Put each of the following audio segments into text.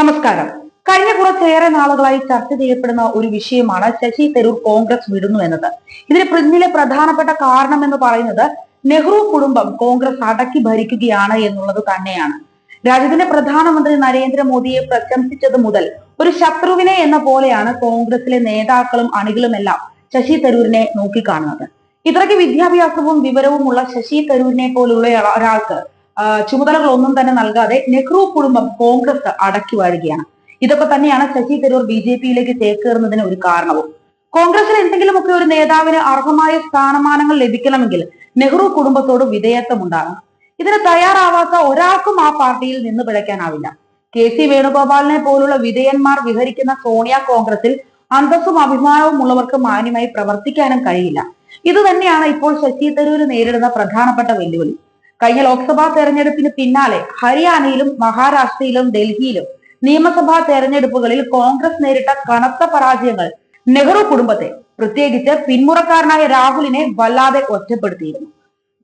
നമസ്കാരം. കഴിഞ്ഞ കുറച്ചേറെ നാളുകളായി ചർച്ച ചെയ്യപ്പെടുന്ന ഒരു വിഷയമാണ് ശശി തരൂർ കോൺഗ്രസ് വിടുന്നു എന്നത്. ഇതിന് പിന്നിലെ പ്രധാനപ്പെട്ട കാരണം എന്ന് പറയുന്നത് നെഹ്റു കുടുംബം കോൺഗ്രസ് അടക്കി ഭരിക്കുകയാണ് എന്നുള്ളത് തന്നെയാണ്. രാജ്യത്തിന്റെ പ്രധാനമന്ത്രി നരേന്ദ്രമോദിയെ പ്രശംസിച്ചത് മുതൽ ഒരു ശത്രുവിനെ എന്ന പോലെയാണ് കോൺഗ്രസിലെ നേതാക്കളും അണികളുമെല്ലാം ശശി തരൂരിനെ നോക്കിക്കാണുന്നത്. ഇത്രയ്ക്ക് വിദ്യാഭ്യാസവും വിവരവുമുള്ള ശശി തരൂരിനെ പോലുള്ള ഒരാൾക്ക് ചുമതലകളൊന്നും തന്നെ നൽകാതെ നെഹ്റു കുടുംബം കോൺഗ്രസ് അടക്കി വാഴുകയാണ് ഇതൊക്കെ തന്നെയാണ് ശശി തരൂർ ബി ജെ പിയിലേക്ക് ചേക്കേറുന്നതിന് ഒരു കാരണവും. കോൺഗ്രസിൽ എന്തെങ്കിലുമൊക്കെ ഒരു നേതാവിന് അർഹമായ സ്ഥാനമാനങ്ങൾ ലഭിക്കണമെങ്കിൽ നെഹ്റു കുടുംബത്തോട് വിധേയത്വം ഉണ്ടാകണം ഇതിന് തയ്യാറാവാത്ത ഒരാൾക്കും ആ പാർട്ടിയിൽ നിന്ന് പിഴയ്ക്കാനാവില്ല. കെ സി വേണുഗോപാലിനെ പോലുള്ള വിധേയന്മാർ വിഹരിക്കുന്ന സോണിയ കോൺഗ്രസിൽ അന്തസ്സും അഭിമാനവും ഉള്ളവർക്ക് മാന്യമായി പ്രവർത്തിക്കാനും കഴിയില്ല. ഇത് തന്നെയാണ് ഇപ്പോൾ ശശി തരൂര് നേരിടുന്ന പ്രധാനപ്പെട്ട വെല്ലുവിളി. കഴിഞ്ഞ ലോക്സഭാ തെരഞ്ഞെടുപ്പിന് പിന്നാലെ ഹരിയാനയിലും മഹാരാഷ്ട്രയിലും ഡൽഹിയിലും നിയമസഭാ തെരഞ്ഞെടുപ്പുകളിൽ കോൺഗ്രസ് നേരിട്ട കനത്ത പരാജയങ്ങൾ നെഹ്റു കുടുംബത്തെ പ്രത്യേകിച്ച് പിന്മുറക്കാരനായ രാഹുലിനെ വല്ലാതെ ഒറ്റപ്പെടുത്തിയിരുന്നു.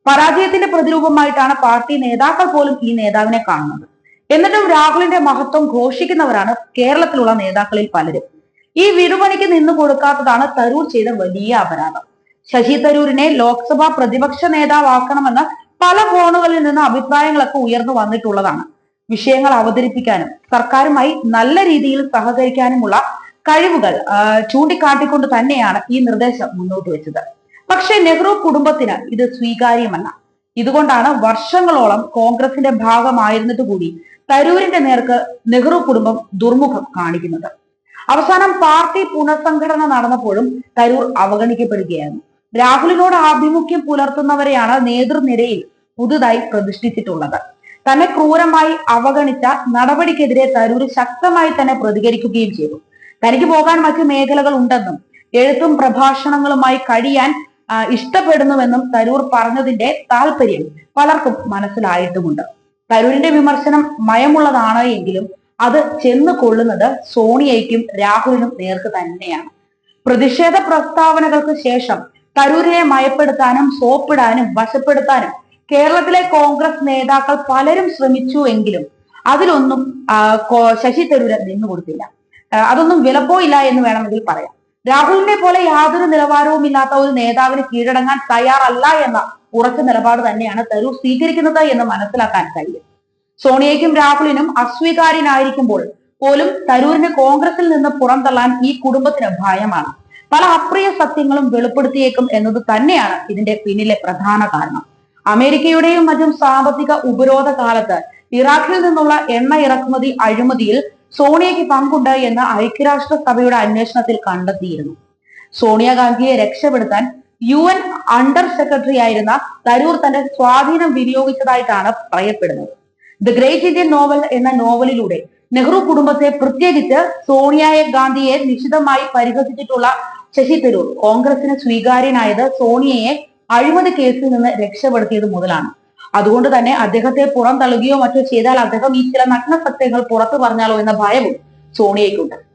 പരാജയത്തിന്റെ പ്രതിരൂപമായിട്ടാണ് പാർട്ടി നേതാക്കൾ പോലും ഈ നേതാവിനെ കാണുന്നത്. എന്നിട്ടും രാഹുലിന്റെ മഹത്വം ഘോഷിക്കുന്നവരാണ് കേരളത്തിലുള്ള നേതാക്കളിൽ പലരും. ഈ വിടുപണിക്ക് നിന്നു കൊടുക്കാത്തതാണ് തരൂർ ചെയ്ത വലിയ അപരാധം. ശശി തരൂരിനെ ലോക്സഭാ പ്രതിപക്ഷ നേതാവാക്കണമെന്ന് പല കോണുകളിൽ നിന്ന് അഭിപ്രായങ്ങളൊക്കെ ഉയർന്നു വന്നിട്ടുള്ളതാണ്. വിഷയങ്ങൾ അവതരിപ്പിക്കാനും സർക്കാരുമായി നല്ല രീതിയിൽ സഹകരിക്കാനുമുള്ള കഴിവുകൾ ചൂണ്ടിക്കാട്ടിക്കൊണ്ട് തന്നെയാണ് ഈ നിർദ്ദേശം മുന്നോട്ട് വെച്ചത്. പക്ഷേ നെഹ്റു കുടുംബത്തിന് ഇത് സ്വീകാര്യമല്ല. ഇതുകൊണ്ടാണ് വർഷങ്ങളോളം കോൺഗ്രസിന്റെ ഭാഗമായിരുന്നിട്ട് കൂടി തരൂരിന്റെ നേർക്ക് നെഹ്റു കുടുംബം ദുർമുഖം കാണിക്കുന്നത്. അവസാനം പാർട്ടി പുനഃസംഘടന നടന്നപ്പോഴും തരൂർ അവഗണിക്കപ്പെടുകയായിരുന്നു. രാഹുലിനോട് ആഭിമുഖ്യം പുലർത്തുന്നവരെയാണ് നേതൃനിരയിൽ പുതുതായി പ്രതിഷ്ഠിച്ചിട്ടുള്ളത്. തന്നെ ക്രൂരമായി അവഗണിച്ച നടപടിക്കെതിരെ തരൂർ ശക്തമായി തന്നെ പ്രതികരിക്കുകയും ചെയ്തു. തനിക്ക് പോകാൻ മറ്റ് മേഖലകൾ ഉണ്ടെന്നും എഴുത്തും പ്രഭാഷണങ്ങളുമായി കഴിയാൻ ഇഷ്ടപ്പെടുന്നുവെന്നും തരൂർ പറഞ്ഞതിന്റെ താല്പര്യം പലർക്കും മനസ്സിലായിട്ടുമുണ്ട്. തരൂരിന്റെ വിമർശനം മയമുള്ളതാണ് എങ്കിലും അത് ചെന്ന് കൊള്ളുന്നത് സോണിയയ്ക്കും രാഹുലിനും നേർക്ക് തന്നെയാണ്. പ്രതിഷേധ പ്രസ്താവനകൾക്ക് ശേഷം തരൂരിനെ മയപ്പെടുത്താനും സോപ്പിടാനും വശപ്പെടുത്താനും കേരളത്തിലെ കോൺഗ്രസ് നേതാക്കൾ പലരും ശ്രമിച്ചു എങ്കിലും അതിലൊന്നും ശശി തരൂര് നിന്നുകൊടുത്തില്ല കൊടുത്തില്ല. അതൊന്നും വിലപ്പോയില്ല എന്ന് വേണമെങ്കിൽ പറയാം. രാഹുലിനെ പോലെ യാതൊരു നിലവാരവും ഇല്ലാത്ത ഒരു നേതാവിന് കീഴടങ്ങാൻ തയ്യാറല്ല എന്ന ഉറച്ച നിലപാട് തന്നെയാണ് തരൂർ സ്വീകരിക്കുന്നത് എന്ന് മനസ്സിലാക്കാൻ കഴിയും. സോണിയയ്ക്കും രാഹുലിനും അസ്വീകാര്യനായിരിക്കുമ്പോൾ പോലും തരൂരിന് കോൺഗ്രസിൽ നിന്ന് പുറന്തള്ളാൻ ഈ കുടുംബത്തിന് ഭയമാണ്. പല അപ്രിയ സത്യങ്ങളും വെളിപ്പെടുത്തിയേക്കും എന്നത് തന്നെയാണ് ഇതിന്റെ പിന്നിലെ പ്രധാന കാരണം. അമേരിക്കയുടെയും മറ്റും സാമ്പത്തിക ഉപരോധ കാലത്ത് ഇറാഖിൽ നിന്നുള്ള എണ്ണ ഇറക്കുമതി അഴിമതിയിൽ സോണിയയ്ക്ക് പങ്കുണ്ട് എന്ന് ഐക്യരാഷ്ട്ര സഭയുടെ അന്വേഷണത്തിൽ കണ്ടെത്തിയിരുന്നു. സോണിയാഗാന്ധിയെ രക്ഷപ്പെടുത്താൻ യു എൻ അണ്ടർ സെക്രട്ടറി ആയിരുന്ന തരൂർ തന്റെ സ്വാധീനം വിനിയോഗിച്ചതായിട്ടാണ് പറയപ്പെടുന്നത്. ദ ഗ്രേറ്റ് ഇന്ത്യൻ നോവൽ എന്ന നോവലിലൂടെ നെഹ്റു കുടുംബത്തെ പ്രത്യേകിച്ച് സോണിയ ഗാന്ധിയെ നിശിതമായി പരിഹസിച്ചിട്ടുള്ള ശശി തരൂർ കോൺഗ്രസിന് സ്വീകാര്യനായത് സോണിയയെ അഴിമതി കേസിൽ നിന്ന് രക്ഷപ്പെടുത്തിയത് മുതലാണ്. അതുകൊണ്ട് തന്നെ അദ്ദേഹത്തെ പുറന്തള്ളുകയോ മറ്റോ ചെയ്താൽ അദ്ദേഹം ഈ ചില നഗ്ന സത്യങ്ങൾ പുറത്തു പറഞ്ഞാലോ എന്ന ഭയവും സോണിയയ്ക്കുണ്ട്.